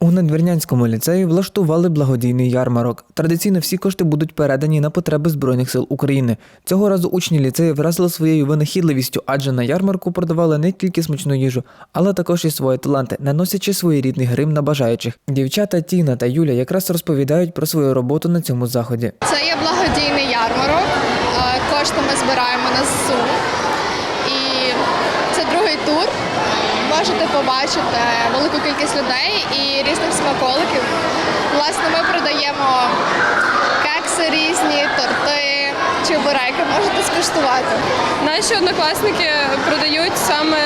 У Надвірнянському ліцеї влаштували благодійний ярмарок. Традиційно всі кошти будуть передані на потреби Збройних сил України. Цього разу учні ліцею вразили своєю винахідливістю, адже на ярмарку продавали не тільки смачну їжу, але також і свої таланти, наносячи своєрідний грим на бажаючих. Дівчата Тіна та Юля якраз розповідають про свою роботу на цьому заході. Це є благодійний ярмарок. Е, Кошти ми збираємо на ЗСУ. І це другий тур. Можете побачити велику кількість людей і різних смаколиків. Власне, ми продаємо кекси різні, торти, чебуреки. Можете скуштувати. Наші однокласники продають саме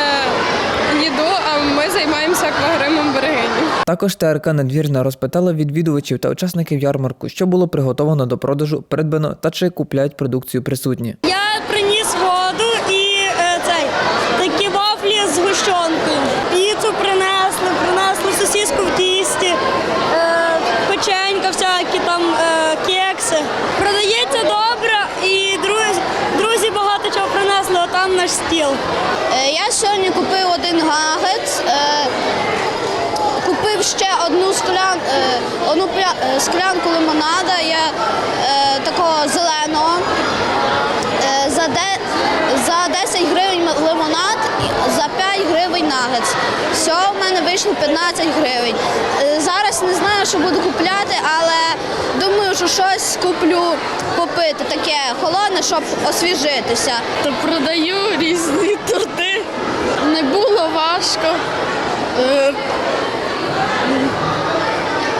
їду, а ми займаємося аквагримом берегині. Також ТРК Надвірна розпитала відвідувачів та учасників ярмарку, що було приготовано до продажу, придбано та чи купляють продукцію присутні. Я стіл. Е, Я сьогодні купив один гагет, е, купив ще одну склян, е, одну склянку лимонада я, такого зеленого. За, за 10 гривень лимонад, за 5 гривень нагетс. Всього в мене вийшло 15 гривень. Знаю, що буду купляти, але думаю, що щось куплю попити таке холодне, щоб освіжитися. То продаю різні торти. Не було важко. Е,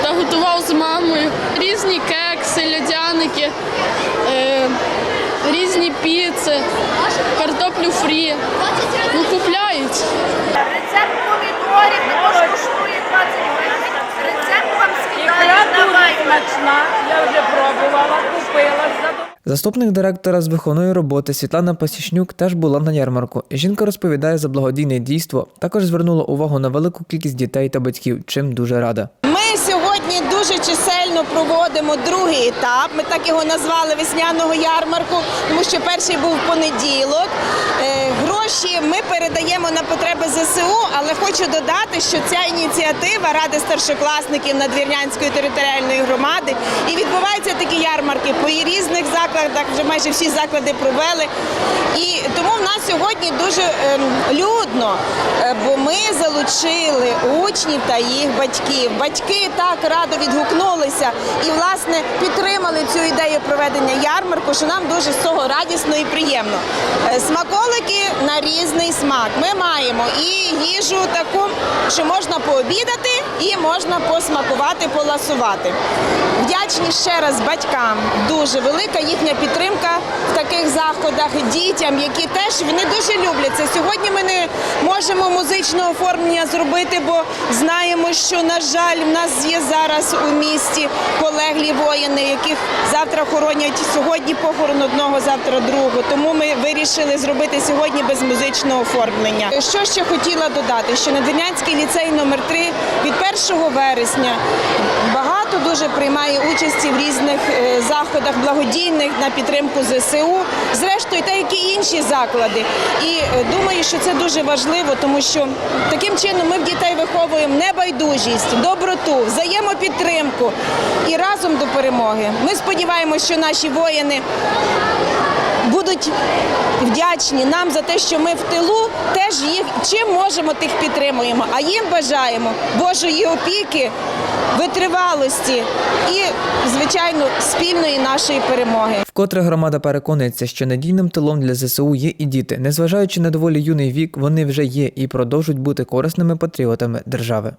Та готував з мамою. Різні кекси, льодяники, е, різні піци, картоплю фрі. Ну, Заступник директора з виховної роботи Світлана Пасічнюк теж була на ярмарку. Жінка розповідає за благодійне дійство. Також звернула увагу на велику кількість дітей та батьків, чим дуже рада. Ми сьогодні дуже чисельно проводимо другий етап. Ми так його назвали весняного ярмарку, тому що перший був понеділок. Гроші ми передаємо на потреби ЗСУ, але хочу додати, що ця ініціатива Ради старшокласників Надвірнянської територіальної громади і відбуваються такі ярмарки по різних закладах. Вже майже всі заклади провели. І тому сьогодні дуже ем, людно, е, бо ми залучили учнів та їх батьків. Батьки так радо відгукнулися і власне підтримали цю ідею проведення ярмарку, що нам дуже з цього радісно і приємно. Е, Смаколики на різний смак. Ми маємо і їжу таку, що можна пообідати, і можна посмакувати, поласувати. Вдячні ще раз батькам. Дуже велика їхня підтримка в таких заходах дітям, які теж вони дуже люблять це. Сьогодні ми не можемо музичного оформлення зробити, бо знаємо, що на жаль, в нас є зараз у місті полеглі воїни, яких завтра хоронять сьогодні похорон одного, завтра другого. Тому ми вирішили зробити сьогодні без музичного оформлення. Що ще хотіла додати, що Надвірнянський ліцей номер 3 від 1 вересня багато дуже приймає участі в різних е, заходах благодійних на підтримку ЗСУ, зрештою, та як інші заклади. І е, думаю, що це дуже важливо, тому що таким чином ми в дітей виховуємо небайдужість, доброту, взаємопідтримку і разом до перемоги. Ми сподіваємося, що наші воїни будуть вдячні нам за те, що ми в тилу теж їх чим можемо, тих підтримуємо. А їм бажаємо Божої опіки, витривалості і, звичайно, спільної нашої перемоги. Вкотре громада переконується, що надійним тилом для ЗСУ є і діти. Незважаючи на доволі юний вік, вони вже є і продовжують бути корисними патріотами держави.